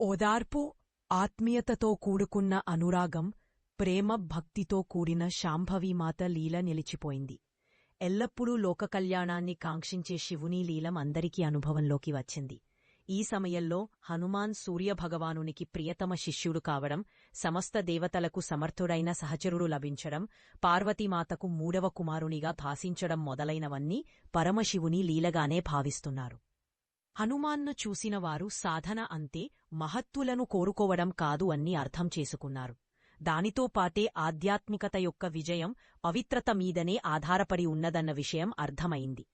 ఓదార్పు ఆత్మీయతతో కూడుకున్న అనురాగం ప్రేమ భక్తితో కూడిన శాంభవీమాత లీల నిలిచిపోయింది. ఎల్లప్పుడూ లోకకల్యాణాన్ని కాంక్షించే శివుని లీలం అందరికీ అనుభవంలోకి వచ్చింది. ఈ సమయంలో హనుమాన్ సూర్యభగవానునికి ప్రియతమ శిష్యుడు కావడం సమస్త దేవతలకు సమర్థుడైన సహచరుడు లభించడం పార్వతీమాతకు మూడవ కుమారునిగా భాసించడం మొదలైనవన్నీ పరమశివుని లీలగానే భావిస్తున్నారు. హనుమాన్ను చూసినవారు సాధన అంతే మహత్తులను కోరుకోవడం కాదు అన్ని అర్థం చేసుకున్నారు. దానితో పాటే ఆధ్యాత్మికత యొక్క విజయం పవిత్రత మీదనే ఆధారపడి ఉన్నదన్న విషయం అర్థమైంది.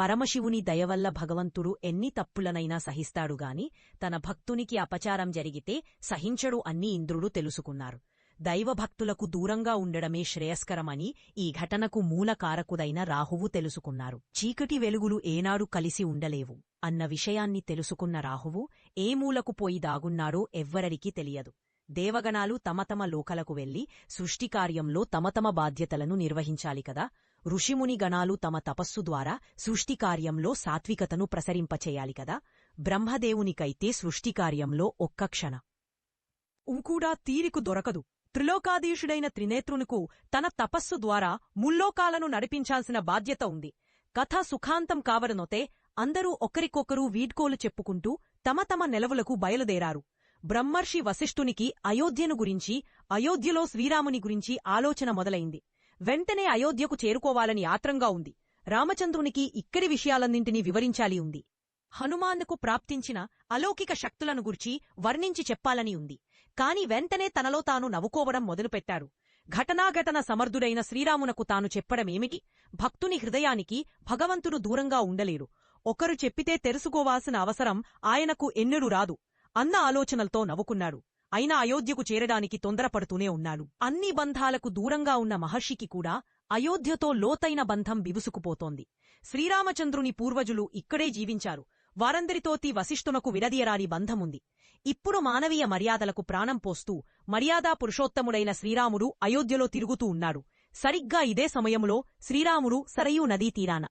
పరమశివుని దయవల్ల భగవంతుడు ఎన్ని తప్పులనైనా సహిస్తాడుగాని తన భక్తునికి అపచారం జరిగితే సహించడు అన్ని ఇంద్రుడు తెలుసుకున్నారు. దైవభక్తులకు దూరంగా ఉండడమే శ్రేయస్కరమని ఈ ఘటనకు మూలకారకుదైన రాహువు తెలుసుకున్నారు. చీకటి వెలుగులు ఏనాడు కలిసి ఉండలేవు అన్న విషయాన్ని తెలుసుకున్న రాహువు ఏ మూలకు పోయి దాగున్నాడో ఎవ్వరికీ తెలియదు. దేవగణాలు తమ తమ లోకలకు వెళ్ళి సృష్టికార్యంలో తమ తమ బాధ్యతలను నిర్వహించాలి కదా. ఋషిముని గణాలు తమ తపస్సు ద్వారా సృష్టికార్యంలో సాత్వికతను ప్రసరింపచేయాలి కదా. బ్రహ్మదేవునికైతే సృష్టికార్యంలో ఒక్క క్షణ. కూడా తీరికు దొరకదు. త్రిలోకాధీశుడైన త్రినేత్రునికు తన తపస్సు ద్వారా ముల్లోకాలను నడిపించాల్సిన బాధ్యత ఉంది. కథ సుఖాంతం కావరనొతే అందరూ ఒకరికొకరు వీడ్కోలు చెప్పుకుంటూ తమ తమ నెలవులకు బయలుదేరారు. బ్రహ్మర్షి వశిష్ఠునికి అయోధ్యను గురించి అయోధ్యలో శ్రీరాముని గురించి ఆలోచన మొదలైంది. వెంటనే అయోధ్యకు చేరుకోవాలని ఆత్రంగా ఉంది. రామచంద్రునికి ఇక్కడి విషయాలన్నింటినీ వివరించాలి ఉంది. హనుమాన్కు ప్రాప్తించిన అలౌకిక శక్తులను గుర్చి వర్ణించి చెప్పాలని ఉంది. కాని వెంటనే తనలో తాను నవ్వుకోవడం మొదలుపెట్టారు. ఘటనాఘటన సమర్థుడైన శ్రీరామునకు తాను చెప్పడమేమిటి? భక్తుని హృదయానికి భగవంతుడు దూరంగా ఉండలేరు. ఒకరు చెప్పితే తెలుసుకోవాల్సిన అవసరం ఆయనకు ఎన్నడూ రాదు. అన్న ఆలోచనలతో నవ్వుకున్నాడు. అయినా అయోధ్యకు చేరడానికి తొందరపడుతూనే ఉన్నాడు. అన్ని బంధాలకు దూరంగా ఉన్న మహర్షికి కూడా అయోధ్యతో లోతైన బంధం బిగుసుకుపోతోంది. శ్రీరామచంద్రుని పూర్వజులు ఇక్కడే జీవించారు. వారందరితోతి వశిష్ఠునకు విడదీయరాని బంధముంది. ఇప్పుడు మానవీయ మర్యాదలకు ప్రాణం పోస్తూ మర్యాదా పురుషోత్తముడైన శ్రీరాముడు అయోధ్యలో తిరుగుతూ ఉన్నాడు. సరిగ్గా ఇదే సమయంలో శ్రీరాముడు సరయూ నదీ తీరాన.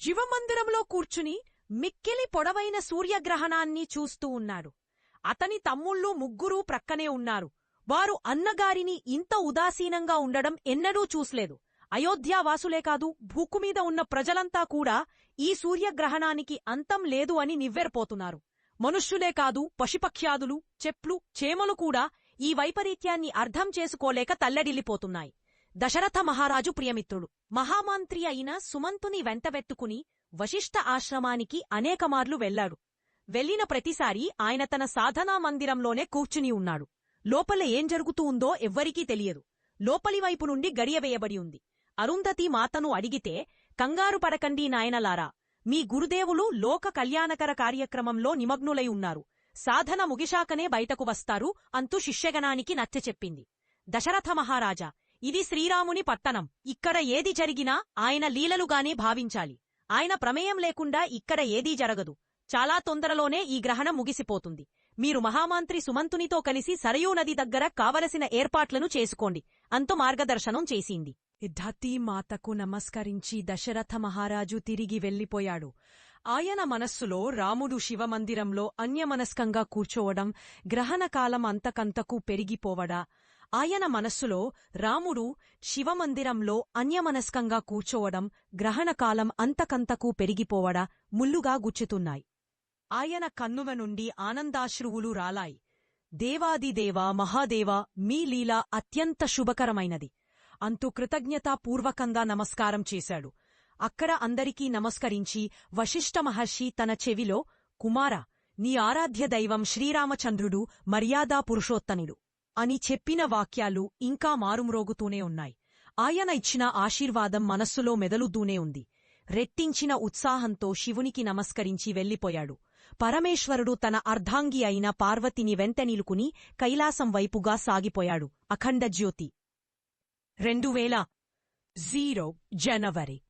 శివమందిరంలో కూర్చుని మిక్కిలి పొడవైన సూర్యగ్రహణాన్ని చూస్తూ ఉన్నాడు. అతని తమ్ముళ్ళు ముగ్గురూ ప్రక్కనే ఉన్నారు. వారు అన్నగారిని ఇంత ఉదాసీనంగా ఉండడం ఎన్నడూ చూస్లేదు. అయోధ్యావాసులే కాదు భూకుమీద ఉన్న ప్రజలంతా కూడా ఈ సూర్యగ్రహణానికి అంతం లేదు అని నివ్వెరపోతున్నారు. మనుష్యులే కాదు పశుపక్ష్యాదులు చెట్లు చేమలు కూడా ఈ వైపరీత్యాన్ని అర్థం చేసుకోలేక తల్లడిల్లిపోతున్నాయి. దశరథ మహారాజు ప్రియమిత్రుడు. మహామంత్రి అయిన సుమంతుని వెంటబెట్టుకుని వశిష్ఠ ఆశ్రమానికి అనేకమార్లు వెళ్ళాడు వెళ్ళిన ప్రతిసారి ఆయన తన సాధనా మందిరంలోనే కూర్చుని ఉన్నాడు. లోపల ఏం జరుగుతూ ఉందో ఎవ్వరికీ తెలియదు. లోపలివైపు నుండి గడియవేయబడి ఉంది. అరుంధతి మాతను అడిగితే కంగారు పడకండి నాయనలారా. మీ గురుదేవులు లోక కళ్యాణకర కార్యక్రమంలో నిమగ్నులై ఉన్నారు. సాధన ముగిశాకనే బయటకు వస్తారు అంతు శిష్యగణానికి నచ్చచెప్పింది దశరథ మహారాజా ఇది శ్రీరాముని పట్టణం. ఇక్కడ ఏది జరిగినా ఆయన లీలలుగానే భావించాలి. ఆయన ప్రమేయం లేకుండా ఇక్కడ ఏదీ జరగదు. చాలా తొందరలోనే ఈ గ్రహణం ముగిసిపోతుంది. మీరు మహామంత్రి సుమంతునితో కలిసి సరయూ నది దగ్గర కావలసిన ఏర్పాట్లను చేసుకోండి అంతు మార్గదర్శనం చేసింది. మాతకు నమస్కరించి దశరథ మహారాజు తిరిగి వెళ్ళిపోయాడు ఆయన మనస్సులో రాముడు శివమందిరంలో అన్యమనస్కంగా కూర్చోవడం గ్రహణకాలం అంతకంతకు పెరిగిపోవడా? ఆయన మనస్సులో రాముడు శివమందిరంలో అన్యమనస్కంగా కూర్చోవడం గ్రహణకాలం అంతకంతకు పెరిగిపోవడా? ముల్లుగా గుచ్చుతున్నాయి. ఆయన కన్నువ నుండి ఆనందాశ్రువులు రాలాయి. దేవాదిదేవా మహాదేవ మీ లీల అత్యంత శుభకరమైనది. అంతు కృతజ్ఞతాపూర్వకంగా నమస్కారం చేశాడు. అక్కడ అందరికీ నమస్కరించి వశిష్ఠ మహర్షి తన చెవిలో కుమార నీ ఆరాధ్య దైవం శ్రీరామచంద్రుడు మర్యాదా పురుషోత్తనుడు అని చెప్పిన వాక్యాలు ఇంకా మారుమ్రోగుతూనే ఉన్నాయి. ఆయన ఇచ్చిన ఆశీర్వాదం మనస్సులో మెదలుతూనే ఉంది. రెట్టించిన ఉత్సాహంతో శివునికి నమస్కరించి వెళ్ళిపోయాడు పరమేశ్వరుడు తన అర్ధాంగి అయిన పార్వతిని వెంట నిలుకుని కైలాసం వైపుగా సాగిపోయాడు అఖండ జ్యోతి. రెండు వేల జీరో జనవరి.